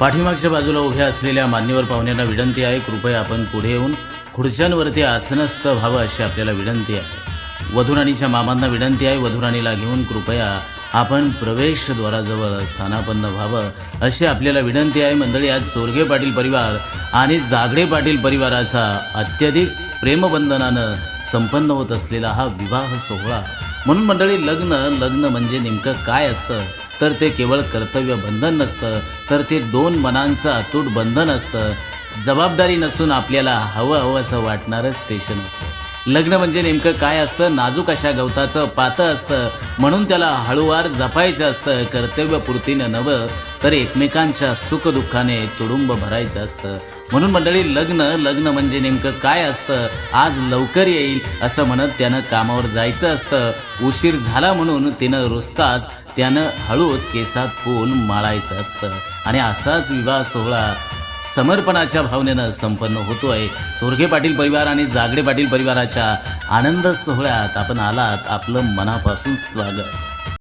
पाठीमागच्या बाजूला उभ्या असलेल्या मान्यवर पाहुण्यांना विनंती आहे कृपया आपण पुढे येऊन खुर्च्यांवरती आसनस्थ व्हावं अशी आपल्याला विनंती आहे. वधुराणीच्या मामांना विनंती आहे वधुराणीला घेऊन कृपया आपण प्रवेशद्वाराजवळ स्थानापन्न व्हावं अशी आपल्याला विनंती आहे. मंडळी आज चोरगे पाटील परिवार आणि जागडे पाटील परिवाराचा अत्यधिक प्रेमबंधनानं संपन्न होत असलेला हा विवाह सोहळा. म्हणून मंडळी लग्न लग्न म्हणजे नेमकं काय असतं? तर ते केवळ कर्तव्य बंधन नसतं तर ते दोन मनांचं अतूट बंधन असतं. जबाबदारी नसून आपल्याला हवं हवं असं वाटणारं स्टेशन असतं. लग्न म्हणजे नेमकं काय असतं? नाजूक अशा गवताचं पातं असतं. म्हणून त्याला हळूवार जपायचं असतं. कर्तव्यपूर्तीनं नवं तर एकमेकांच्या सुखदुःखाने तुडुंब भरायचं असतं. म्हणून मंडळी लग्न लग्न म्हणजे नेमकं काय असतं? आज लवकर येईल असं म्हणत त्यानं कामावर जायचं असतं. उशीर झाला म्हणून तिनं रुसताच त्यानं हळूच केसात फूल माळायचं असतं. आणि असाच विवाह सोहळा समर्पणाच्या भावनेनं संपन्न होतोय. सोरखे पाटील परिवार आणि जागडे पाटील परिवाराच्या आनंद सोहळ्यात आपण आलात आपलं मनापासून स्वागत.